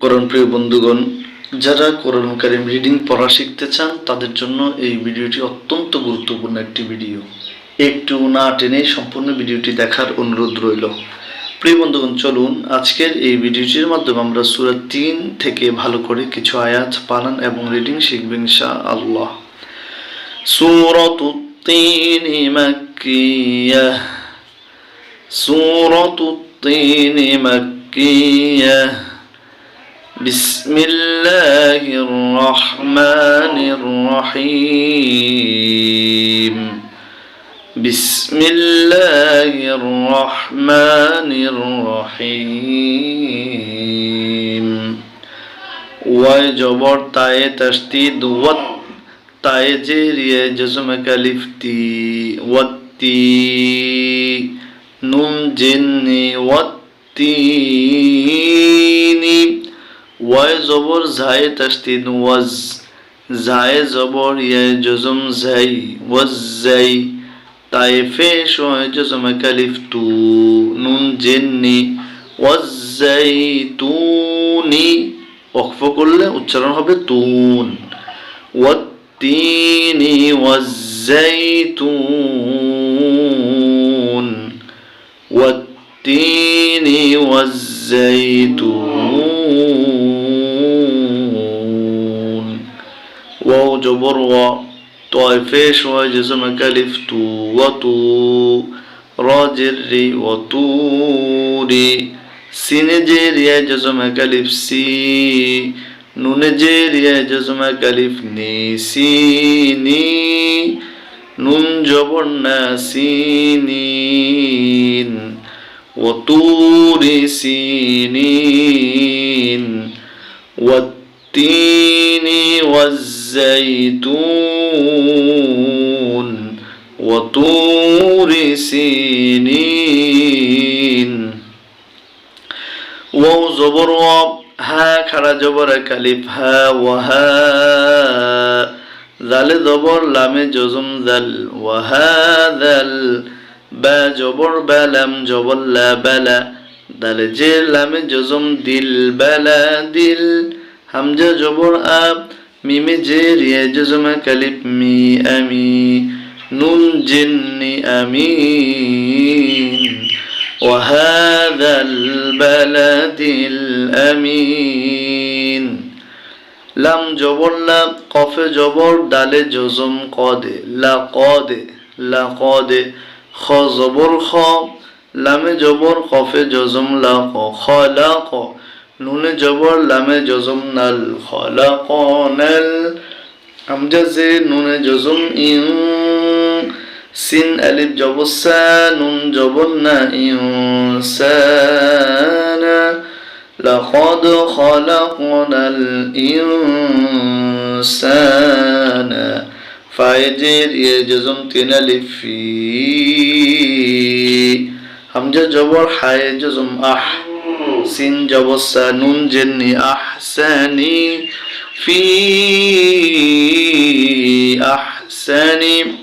করণ প্রিয় বন্ধুগণ, যারা করণ কারিম রিডিং পড়া শিখতে চান, তাদের জন্য এই ভিডিওটি অত্যন্ত গুরুত্বপূর্ণ একটি ভিডিও একটু না টেনে সম্পূর্ণ ভিডিওটি দেখার অনুরোধ রইল। প্রিয় বন্ধুগণ, চলুন আজকের এই ভিডিওটির মাধ্যমে আমরা সুরা তিন থেকে ভালো করে কিছু আয়াত পালন এবং রিডিং শিখবেন শাহ আল্লাহ সুরতুত্তিন মাক্কিয়া। بسم الله الرحمن الرحيم. بسم الله الرحمن الرحيم. وجبر تاي تشديد وت تاي جيري جزم كالفتي وتي نون جني والتيني ওয়াই জবর ঝায়ে তাস্তিদ ওয়াজ ঝায়ে জবর ইয়ে জজম ঝাই ওয়াজ ঝাই তাইফে শোয় জজম কালিফ তু নুন জেননি ওয়াজ ঝাই তুনি অক্ফ করলে উচ্চারণ হবে তুন ওয়াত্তিনি والزيتون والتين والزيتون جبر و طائفة شوى جزم كالف تو وطو راجر وطوري سين يا جزم كالف سي نون يا جزم كالف ني سيني نون جبر ناسينين وطور سينين والتين والزيتون وطور سينين واو زبر و ها خرا جبر كالف ها وها জালে জবর লামে জজম জাল ওয়াহাদাল বা জবর বালাম জবল্লা বালা দালে জে লামে জজম দিল বালা দিল হামজা জবর আব মিমে জে রিয়া জজম কালিপ মি আমি নুন জিন্নি আমিন وهذا البلد الأمين লাম জবর লা কফে জবর ডালে জজম কদে লা কদে লা কদে খ জবর খ লামে জবর কফে জজম লা ক খ লা ক নুনে জবর লামে জজম নাল খ লা ক নাল আমজাজে নুনে জজম ইউ সিন আলিফ জবর সা নুন জবর না ইউ সানা لقد خلقنا الإنسان ফাইজের ইয়ে জজম তিন আলিফ ফি হামজা জবর হায় sin jawassa nun jenni ahsani fi ahsani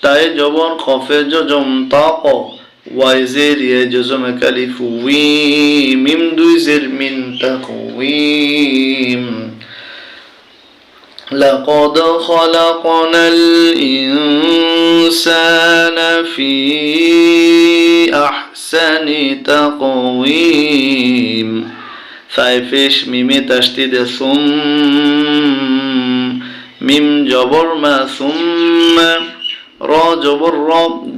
tay jabor khafe jajam taqa وزير يجزم كلف ويم دوزر من تقويم لقد خلقنا الإنسان في أحسن تقويم ফাইফেশ মিমে তাসদিদে সুম মিম জবর মা সুম্মা র জবর র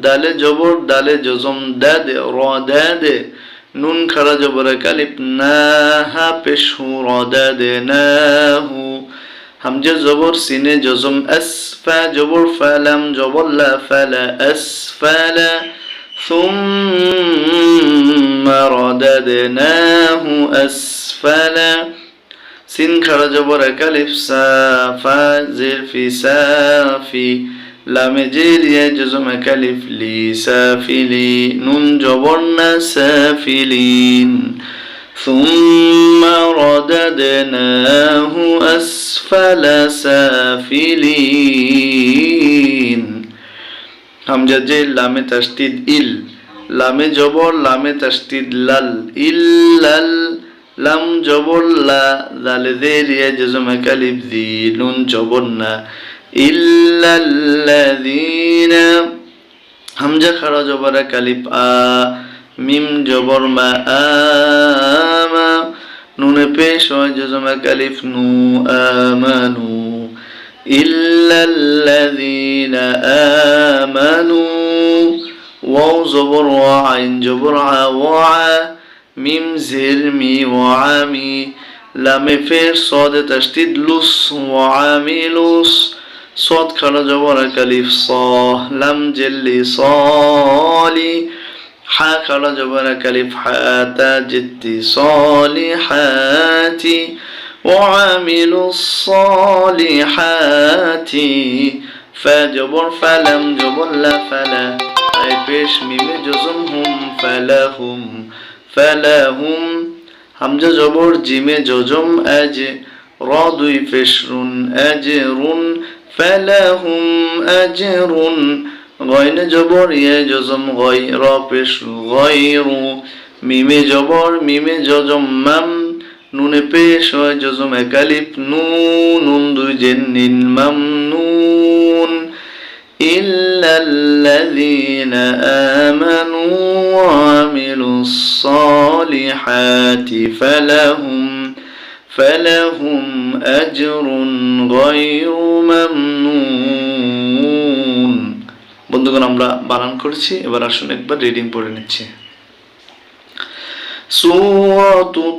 দালে জবর দালে জজম দাদে র দাদে নুন খারা জবর কালিপ না হা পেশু র দাদে না হু হামজা জবর সিনে জজম আসফা জবর ফালাম জবর লা ফালা আসফালা ثم رددناه أسفلا سين خرج برك ألف سافا في سافي لام جيريا جزم كلف لي سافلي نون جبرنا سافلين ثم رددناه أسفل سافلين হামজা যে লামে তাসদিদ ইল, লামে জবর, লামে তাসদিদ লাল, ইল্লাল লাম জবর লা দালে দে রিয়া জজমা কালিফ দি নুন জবর না। ইল্লাল্লাযীনা হামজা খাড়া জবরা কালিফ আ, মিম জবর মা আমা নুনে পেশ হয় জজমা কালিফ নু আমানু إلا الذين آمنوا وزبر وعين جبر وعا ميم زرمي وعامي لام فير صاد تشديد لص وعامي لص. صاد كان جبر كليف صا لم جل صالي حا كان جبر كليف حاتا جتي صالحاتي وعملوا الصالحات فجبر فلم جبر لا فلا أي بيش ميم جزمهم فلهم فلهم همجة جبر جيم جزم أجر رضي فشر أجر فلهم أجر غين جبر يجزم غير فشر غير ميم جبر ميم جزم مم নুনে পেশ হয় যজম একালিপ, নুন নুন দুই জেন নিন নুন ইল্লাল্লাযীন আমানু ওয়া আমিলুস সালিহাতি ফালাহুম ফালাহুম আজরুন গায়রু বন্ধুগণ, আমরা বারণ করছি, এবার আসুন একবার রিডিং পড়ে নিচ্ছি। সূরাতুত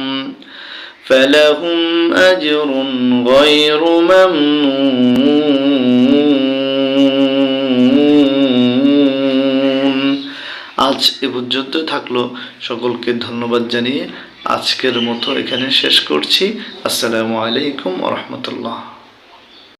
فلهم أجر غير ممنون আজ এ পর্যন্ত থাকলো সকলকে ধন্যবাদ জানিয়ে আজকের মতো এখানে শেষ করছি আসসালামু আলাইকুম রহমতুল্লাহ